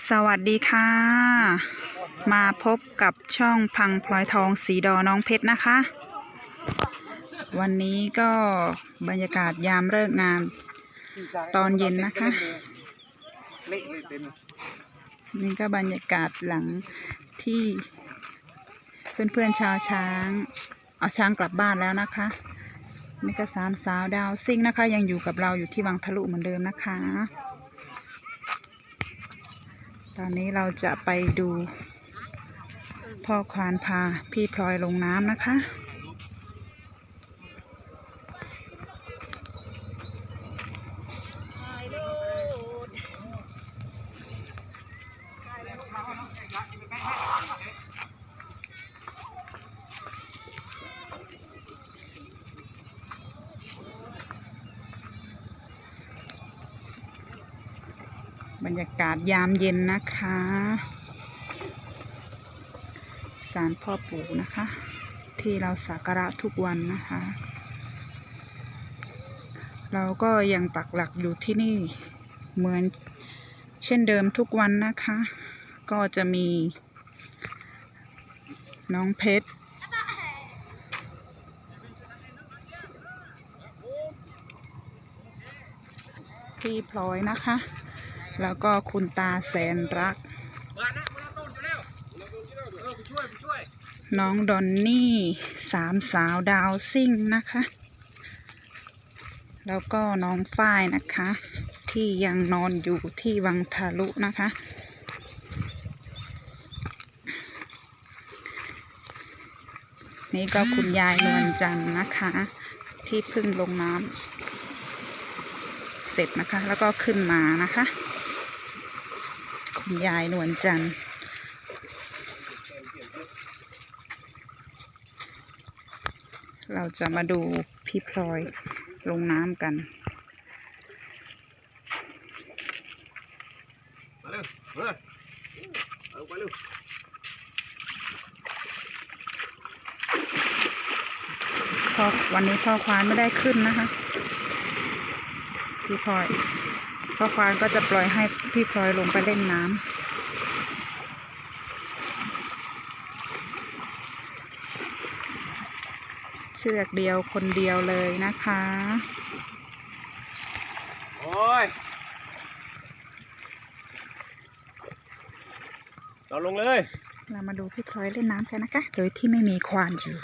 สวัสดีค่ะ มาพบกับช่องพังพลอยทองสีดอน้องเพชรนะคะ วันนี้ก็บรรยากาศยามเลิกงาน ตอนเย็นนะคะ นี่ก็บรรยากาศหลังที่เพื่อนๆชาวช้าง เอาช้างกลับบ้านแล้วนะคะนี่ก็สารสาวดาวซิ่งนะคะ ยังอยู่กับเราอยู่ที่วังทะลุเหมือนเดิมนะคะ ตอนนี้เราจะไปดูพ่อควานพาพี่พลอยลงน้ำนะคะ บรรยากาศยามเย็นนะคะศาลพ่อปู่นะคะ ที่เราสักการะทุกวันนะคะ เราก็ยังปักหลักอยู่ที่นี่เหมือนเช่นเดิมทุกวันนะคะ ก็จะมี น้องเพชรพี่พลอยนะคะ แล้วก็คุณตาแสนรักมานะมาต้นอยู่แล้วเออไปช่วยไปช่วยน้องดอนนี่สามสาวดาวซิ่งนะคะ แล้วก็น้องฝ้ายนะคะ ที่ยังนอนอยู่ที่วังทะลุนะคะนี่ก็คุณยายนวลจันทร์นะคะ ที่เพิ่งลงน้ำเสร็จนะคะ แล้วก็ขึ้นมานะคะ คุณยายนวลจันทร์เราจะมาดูพี่พลอยลงน้ำกันมาเร็วมาเอาไปเร็วพ่อวันนี้พ่อควานไม่ได้ขึ้นนะคะ พี่พลอย พ่อควานก็จะปล่อยให้พี่พลอยลงไปเล่นน้ำเชือกเดียวคนเดียวเลยนะคะ โอ้ย เราลงเลย เรามาดูพี่พลอยเล่นน้ำกันนะคะ โดยที่ไม่มีควานอยู่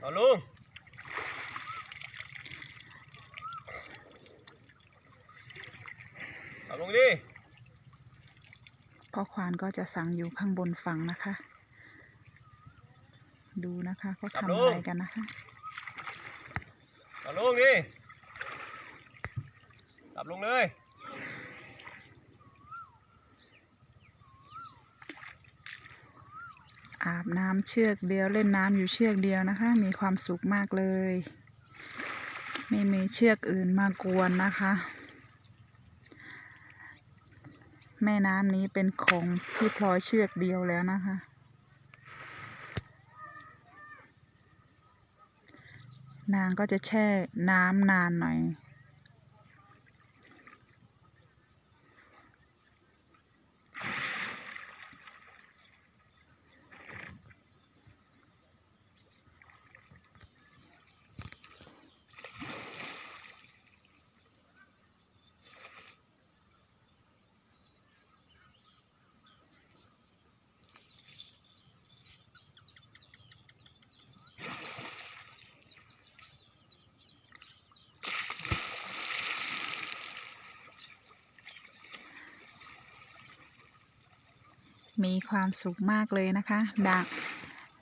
เอาลงเอาลงดิพ่อควานก็จะสั่งอยู่ข้างบนฝั่งนะคะ ดูนะคะเขาทำอะไรกันนะคะเอาลงดิจับลงเลย อาบน้ำเชือกเดียวเล่นน้ำอยู่เชือกเดียวนะคะ มีความสุขมากเลย ไม่มีเชือกอื่นมากวนนะคะ แม่น้ำนี้เป็นของพี่พลอยเชือกเดียวแล้วนะคะ นางก็จะแช่น้ำนานหน่อย มีความสุขมากเลยนะคะ ดา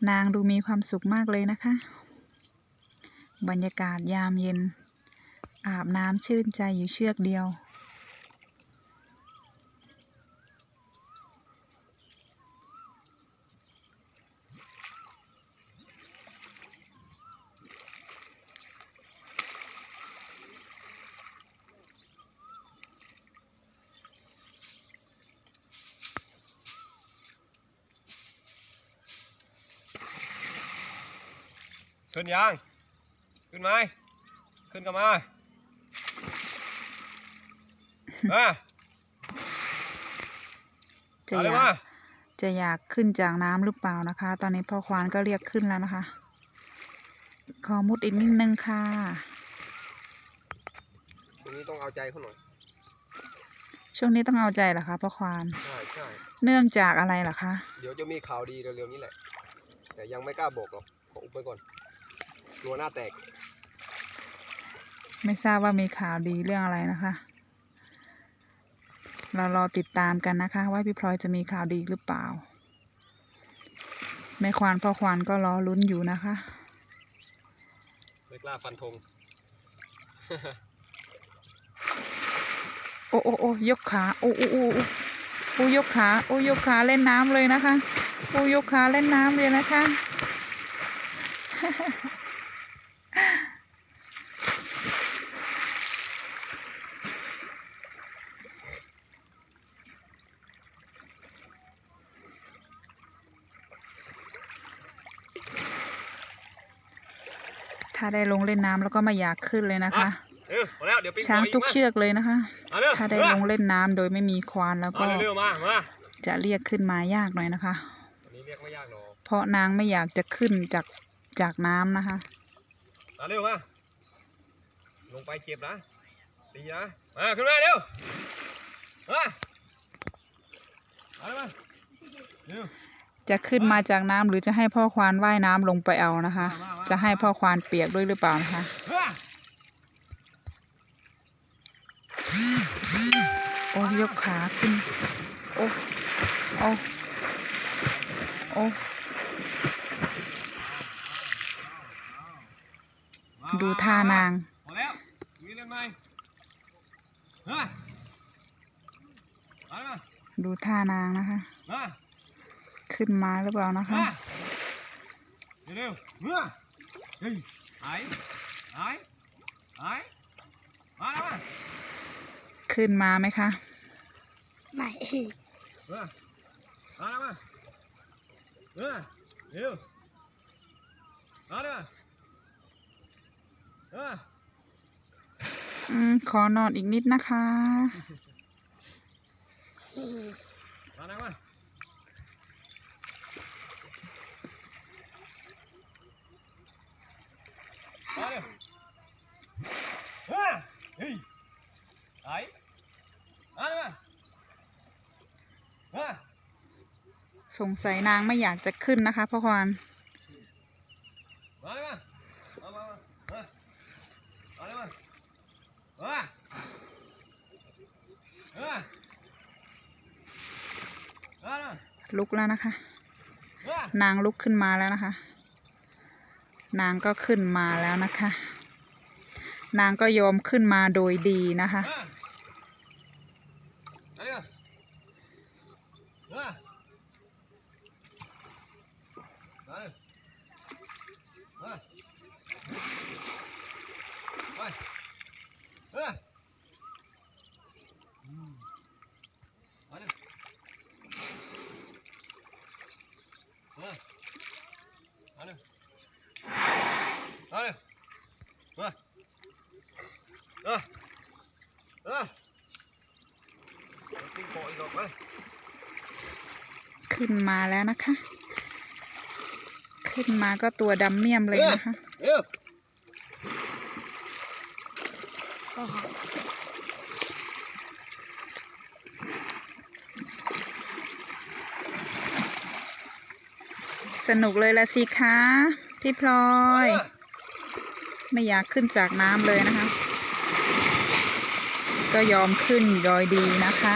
นางดูมีความสุขมากเลยนะคะ บรรยากาศยามเย็น อาบน้ำชื่นใจอยู่เชือกเดียว ขึ้นยังขึ้นไหม ขึ้นกันมาเอะจะเอาอเลยยากมาจะอยากขึ้นจากน้ำหรือเปล่านะคะ ตอนนี้พ่อควานก็เรียกขึ้นแล้วนะคะ ขอมุดอีกนิดนึงค่ะตรงนี้ต้องเอาใจเขาหน่อย ช่วงนี้ต้องเอาใจเหรอคะพ่อควาน ใช่ใช่เนื่องจากอะไรเหรอคะ เดี๋ยวจะมีข่าวดีเร็วๆนี้แหละ แต่ยังไม่กล้าบอกหรอก ขออุบไปก่อน ตัวหน้าแตก ไม่ทราบว่ามีข่าวดีเรื่องอะไรนะคะ เรารอติดตามกันนะคะ ว่าพี่พลอยจะมีข่าวดีหรือเปล่าแม่ควานพ่อควานก็รอลุ้นอยู่นะคะไม่กล้าฟันธงโอ้โอ้โอ้ยกขาโอ้โอ้โอ้โอ้โอ้ยกขาโอ้ยกขาเล่นน้ำเลยนะคะโอ้ยกขาเล่นน้ำเลยนะคะ ถ้าได้ลงเล่นน้ำแล้วก็ไม่อยากขึ้นเลยนะคะเออพอแล้วเดี๋ยวปิ้งช้างทุกเชือกเลยนะคะมาเร็วถ้าได้ลงเล่นน้ำโดยไม่มีควานแล้วมาก็เร็วๆมามาจะเรียกขึ้นมายากหน่อยนะคะอันนี้เรียกไม่ยากหรอกเพราะนางไม่อยากจะขึ้นจากจากน้ำนะคะมาเร็วมาลงไปเก็บนะตีนะ มาขึ้นมาเร็ว มา มาเร็วมาเร็ว จะขึ้นมาจากน้ำหรือจะให้พ่อควานว่ายน้ำลงไปเอานะคะ จะให้พ่อควานเปียกด้วยหรือเปล่านะคะโอ้ยกขาขึ้นโอ้โอ้โอ้ดูท่านางดูท่านางนะคะ ขึ้นมาหรือเปล่านะคะมาเร็วๆมาเฮ้ยหายหายหายมาแล้วมาขึ้นมาไหมคะ ไม่มามาแล้วมาเออเร็วมาเร็วเอออืมขอนอนอีกนิดนะคะ มาแล้วมามาเร็วเฮ้ยเฮ้ยหายมาเร็วมาเฮ้ย สงสัยนางไม่อยากจะขึ้นนะคะพ่อควานมาเลยมามามามามาเลยมามามามามาลุกแล้วนะคะมานางลุกขึ้นมาแล้วนะคะ นางก็ขึ้นมาแล้วนะคะ นางก็ยอมขึ้นมาโดยดีนะคะมามาเลยมามาเลยมา ไปมาอืมมาเลยมามาเลยมาเลยมาเออเออจิ้งโกอีกดอกไปขึ้นมาแล้วนะคะ ขึ้นมาก็ตัวดำเมี่ยมเลยนะคะ เสนุกเลยละสิคะพี่พลอย ไม่อยากขึ้นจากน้ำเลยนะคะ ก็ยอมขึ้นโดยดีนะคะ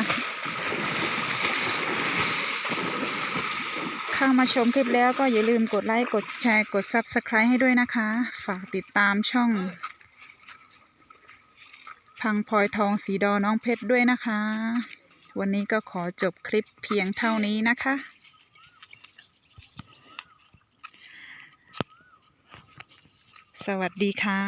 เข้ามาชมคลิปแล้วก็อย่าลืมกดไลค์ กดแชร์ กด Subscribe ให้ด้วยนะคะ ฝากติดตามช่อง พังพลอยทองสีดอน้องเพชรด้วยนะคะ วันนี้ก็ขอจบคลิปเพียงเท่านี้นะคะ สวัสดีค่ะ